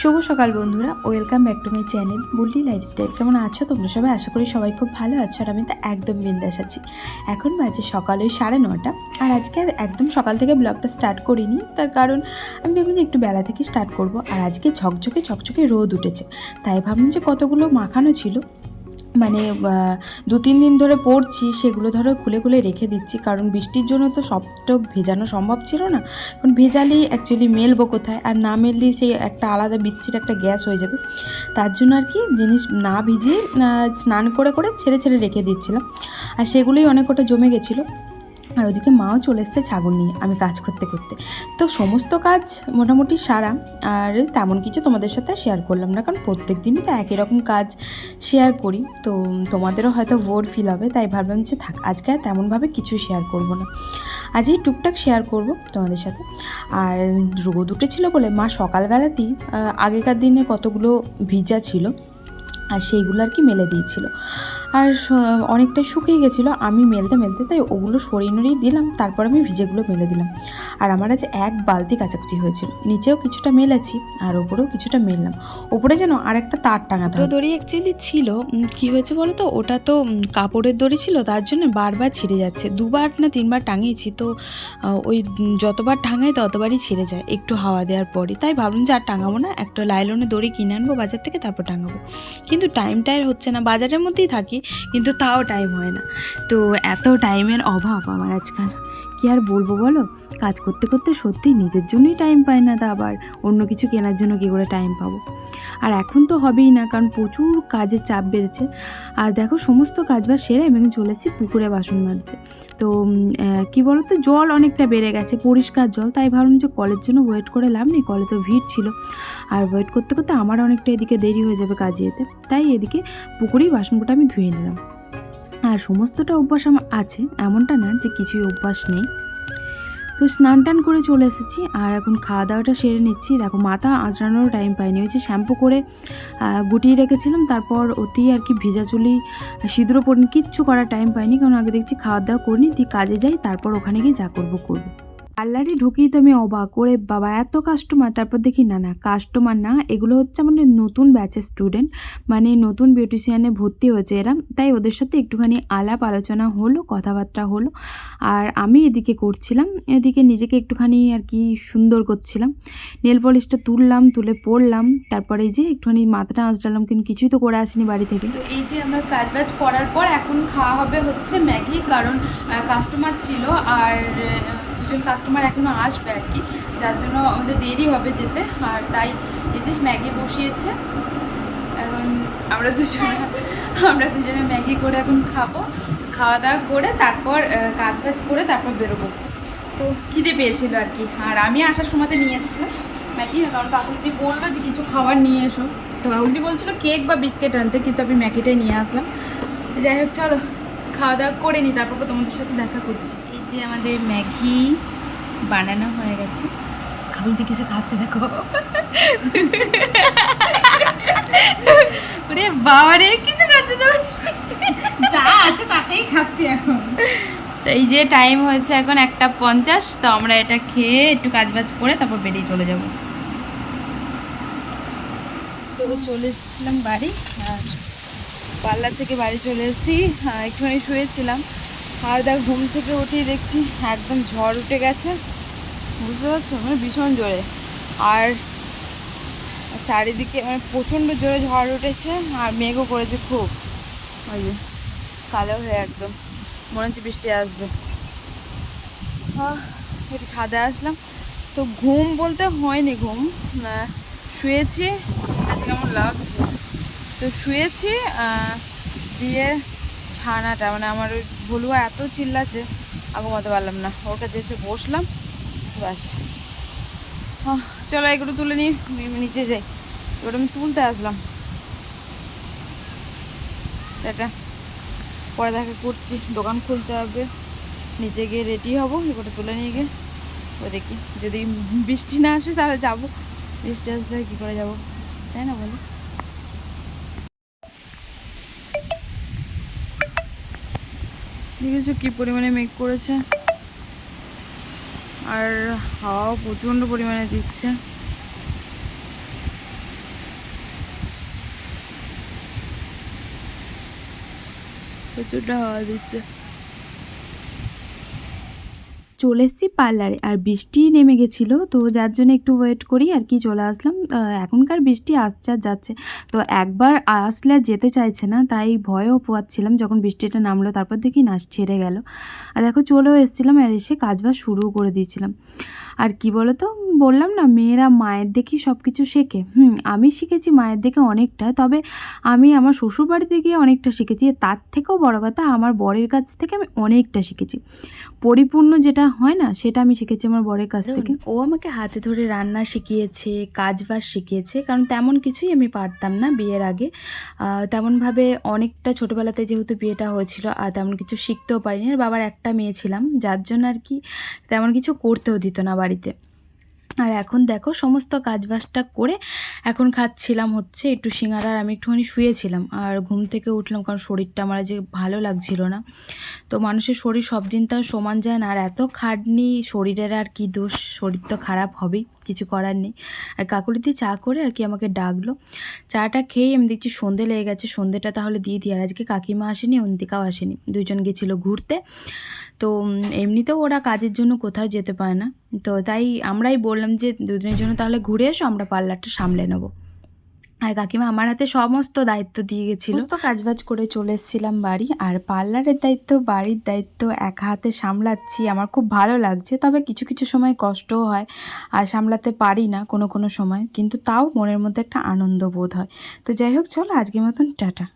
শুভ সকাল বন্ধুরা, welcome back to my channel Bulli lifestyle. কেমন আছো তোমরা সবাই? আশা করি সবাই খুব ভালো আছো আর আমি তো একদম বিন্দাস আছি। এখন বাজে সকাল ওই সাড়ে নটা আর আজকে আর একদম সকাল থেকে ব্লগটা স্টার্ট করিনি। তার কারণ আমি দেখলাম যে একটু বেলা থেকে স্টার্ট করব আর আজকে ঝকঝকে ঝকঝকে রোদ উঠেছে। তাই ভাবলাম যে কতগুলো মাখানো ছিল মানে দু, তিন দিন ধরে পড়ছি, সেগুলো ধরো খুলে খুলে রেখে দিচ্ছি। কারণ বৃষ্টির জন্য তো সবটা ভেজানো সম্ভব ছিল না। কারণ ভেজালেই অ্যাকচুয়ালি মেলবো কোথায়? আর না মেললে সেই একটা আলাদা বিচ্ছির একটা গ্যাস হয়ে যাবে। তার জন্য আর কি জিনিস না ভিজিয়ে স্নান করে করে ছেড়ে ছেড়ে রেখে দিচ্ছিলাম। আর সেগুলোই অনেক কটা জমে গেছিল। আর ওদিকে মাও চলে এসছে ছাগল নিয়ে, আমি কাজ করতে করতে। তো সমস্ত কাজ মোটামুটি সারা, আর তেমন কিছু তোমাদের সাথে শেয়ার করলাম না, কারণ প্রত্যেক দিনই তো একই রকম কাজ শেয়ার করি। তো তোমাদেরও হয়তো বোর ফিল হবে, তাই ভাবলাম যে থাক, আজকে আর তেমনভাবে কিছু শেয়ার করব না। আজ এই টুকটাক শেয়ার করব তোমাদের সাথে। আর রোদ উঠেছিল বলে, মা সকালবেলাতেই আগেকার দিনে কতগুলো ভিজা ছিল, আর সেইগুলো আর কি মেলে দিয়েছিল। আর অনেকটাই শুকিয়ে গেছিল আমি মেলতে মেলতে তাই ওগুলো সরিয়ে নড়িয়ে দিলাম তারপর আমি ভিজেগুলো মেলে দিলাম। আর আমার আজ এক বালতি কাচাকুচি হয়েছিল নিচেও কিছুটা মেলেছি আর ওপরেও কিছুটা মেললাম। ওপরে যেন আর একটা তার টাঙাতে তো দড়ি অ্যাকচুয়ালি ছিল কি হয়েছে বলো তো ওটা তো কাপড়ের দড়ি ছিল তার জন্য বারবার ছিঁড়ে যাচ্ছে। দুবার না তিনবার টাঙিয়েছি তো ওই যতবার টাঙাই ততবারই ছিঁড়ে যায় একটু হাওয়া দেওয়ার পরই। তাই ভাবলাম যে আর টাঙাবো না একটা লাইলনের দড়ি কিনে আনব বাজার থেকে তারপর টাঙাবো। কিন্তু টাইম টাইমটাই হচ্ছে না বাজারের মধ্যেই থাকি কিন্তু তাও টাইম হয় না। তো এত টাইমের অভাব আমার আজকাল। কি আর বলব বলো? কাজ করতে করতে সত্যি নিজের জন্যই টাইম পাই না তা আবার। অন্য কিছু কেনার জন্য কী করে টাইম পাবো? আর এখন তো হবেই না, কারণ প্রচুর কাজের চাপ বেড়েছে। আর দেখো সমস্ত কাজ কাজবাজ সেরে আমি এখন চলে এসেছি পুকুরে বাসন মাজতে। তো কি বলো তো জল অনেকটা বেড়ে গেছে, পরিষ্কার জল। তাই ভাবলাম যে কলের জন্য ওয়েট করে লাভ নেই, কলে তো ভিড় ছিল। আর ওয়েট করতে করতে আমার অনেকটা এদিকে দেরি হয়ে যাবে কাজে যেতে। তাই এদিকে পুকুরেই বাসনগুলো আমি ধুয়ে নিলাম। আর সমস্তটা অভ্যাস আমার আছে, এমনটা না যে কিছুই অভ্যাস নেই। তো স্নান টান করে চলে এসেছি আর এখন খাওয়া দাওয়াটা সেরে নিচ্ছি। দেখো মাথা আঁচড়ানোর টাইম পাইনি। ওই যে শ্যাম্পু করে গুটিয়ে রেখেছিলাম, তারপর অতি আর কি ভেজা চুলি, সিঁদুর পড়িনি কিচ্ছু করার টাইম পাইনি, কারণ আগে দেখছি খাওয়া দাওয়া করিনি তুই কাজে যাই, তারপর ওখানে গিয়ে যা করব করব। পার্লারে ঢুকেই তো আমি অবাক করে বাবা, এত কাস্টমার তারপর দেখি না না কাস্টমার না, এগুলো হচ্ছে আমাদের নতুন ব্যাচের স্টুডেন্ট মানে নতুন বিউটিশিয়ানে ভর্তি হয়েছে এরা, তাই ওদের সাথে একটুখানি আলাপ আলোচনা হলো, কথাবার্তা হলো, আর আমি এদিকে করছিলাম, এদিকে নিজেকে একটুখানি আর কি সুন্দর করছিলাম নেল পলিশটা তুললাম, তুলে পড়লাম তারপরে এই যে একটুখানি মাথাটা আঁচড়ালাম কিন্তু কিছুই তো করে আসিনি বাড়ি থেকে। তো এই যে আমরা কাজ বাজ করার পর এখন খাওয়া হবে হচ্ছে ম্যাগি, কারণ কাস্টমার ছিল, আর দুজন কাস্টমার এখনও আসবে আর কি, যার জন্য আমাদের দেরি হবে যেতে। আর তাই এই যে ম্যাগি বসিয়েছে। এখন আমরা দুজনে আমরা দুজনে ম্যাগি করে এখন খাব। খাওয়া দাওয়া করে তারপর কাজ বাজ করে তারপর বেরোবো। তো খিদে পেয়েছিল আর কি। আর আমি আসার সময়তে নিয়ে এসেছিলাম ম্যাগি। কারণ কাকুলজি বলল যে কিছু খাবার নিয়ে এসো। তো কাকুলজি বলছিল কেক বা বিস্কিট আনতে, কিন্তু আমি ম্যাগিটাই নিয়ে আসলাম। যাই হোক, চলো, খাওয়া দাওয়া করে নিই তারপর তোমাদের সাথে দেখা করছি। যে আমাদের ম্যাগি বানানো হয়ে গেছে। কাকুলজি কিছু খাচ্ছে দেখো। ওরে বাবা রে কিছু খাচ্ছে তো? যা আছে তাকেই খাচ্ছি এখন। তো এই যে টাইম হয়েছে এখন একটা পঞ্চাশ, তো আমরা এটা খেয়ে একটু কাজবাজ করে তারপর বেরিয়ে চলে যাব। তো চলে এসেছিলাম বাড়ি, আর পার্লার থেকে বাড়ি চলে এসেছি একটুখানি শুয়েছিলাম। আর দেখ, ঘুম থেকে উঠেই দেখছি একদম ঝড় উঠে গেছে। বুঝতে পারছ? মানে ভীষণ জোরে। আর চারিদিকে মানে প্রচণ্ড জোরে ঝড় উঠেছে আর মেঘও করেছে খুব। ওই যে, কালো হয়ে একদম। মনে হচ্ছে বৃষ্টি আসবে। একটু ছাদে আসলাম। তো ঘুম বলতে হয়নি ঘুম। শুয়েছি। কেমন লাগছে? তো শুয়েছি দিয়ে ছানাটা মানে আমার ওই ভুলুয়া এত চিল্লাছে আর ঘুমাতে পারলাম না। ওর কাছে এসে বসলাম, ব্যাস। চলো এগুলো তুলে নিই নিচে যাই। এবার আমি তুলতে আসলাম। এটা পরে দেখা করছি। দোকান খুলতে হবে। নিচে গিয়ে রেডি হব, এবারে তুলে নিয়ে গিয়ে ও দেখি। যদি বৃষ্টি না আসে, তাহলে যাব। বৃষ্টি আসলে কী করে যাব? তাই না বলো? দেখেছ কী পরিমাণে মেঘ করেছে? আর হাওয়াও প্রচণ্ড পরিমাণে দিচ্ছে। প্রচুরটা হাওয়া দিচ্ছে। চলে এসেছি পার্লারে। আর বৃষ্টি নেমে গেছিল, তো যার জন্য একটু ওয়েট করি আর কি চলে আসলাম। এখনকার বৃষ্টি আসছে আর যাচ্ছে। তো একবার আসলে যেতে চাইছে না, তাই ভয়ও পোয়াচ্ছিলাম যখন বৃষ্টিটা নামলো, তারপর দেখি না, ছেড়ে গেল। আর দেখো চলেও এসেছিলাম আর এসে কাজবাজ শুরুও করে দিয়েছিলাম। আর কি বলো তো বললাম না, মেয়েরা মায়ের দেখেই সব কিছু শেখে। হুম, আমি শিখেছি মায়ের দেখে অনেকটা, তবে আমি আমার শ্বশুর বাড়িতে গিয়ে অনেকটা শিখেছি। তার থেকেও বড় কথা, আমার বরের কাছ থেকে আমি অনেকটা শিখেছি। পরিপূর্ণ যেটা হয় না? সেটা আমি শিখেছি আমার বরের কাছ থেকে। ও আমাকে হাতে ধরে রান্না শিখিয়েছে কাজ বাস শিখিয়েছে কারণ তেমন কিছুই আমি পারতাম না বিয়ের আগে। তেমনভাবে অনেকটা ছোটোবেলাতে যেহেতু বিয়েটা হয়েছিল আর তেমন কিছু শিখতেও পারিনি। আর বাবার একটা মেয়ে ছিলাম যার জন্য আর কি তেমন কিছু করতেও দিত না বাড়িতে। আর এখন দেখো সমস্ত কাজবাজটা করে এখন খাচ্ছিলাম হচ্ছে একটু সিঙ্গারা আর আমি একটুখানি শুয়েছিলাম আর ঘুম থেকে উঠলাম কারণ শরীরটা আমার যে ভালো লাগছিল না। তো মানুষের শরীর সব দিন তো আর সমান যায় না। আর এত খাটনি, শরীরের আর কি দোষ? শরীর তো খারাপ হবেই, কিছু করার নেই। আর কাকুলিতে চা করে আর কি আমাকে ডাকলো। চাটা খেয়েই আমি দেখছি সন্ধে লেগে গেছে, সন্ধেটা তাহলে দিয়ে দিই। আর আজকে কাকিমা আসেনি, অন্তিকাও আসেনি। দুজন গেছিল ঘুরতে। তো এমনিতেও ওরা কাজের জন্য কোথাও যেতে পারে না। তো তাই আমরাই বললাম যে দুদিনের জন্য তাহলে ঘুরে এসো, আমরা পার্লারটা সামলে নেব। আর কাকিমা আমার হাতে সমস্ত দায়িত্ব দিয়ে গেছিল। সমস্ত কাজবাজ করে চলে এসেছিলাম বাড়ি, আর পার্লারের দায়িত্ব, বাড়ির দায়িত্ব এক হাতে সামলাচ্ছি, আমার খুব ভালো লাগছে। তবে কিছু কিছু সময় কষ্টও হয়, আর সামলাতে পারি না কোনো কোনো সময়। কিন্তু তাও মনের মধ্যে একটা আনন্দ বোধ হয়। তো যাই হোক, চলো আজকের মতন, টাটা।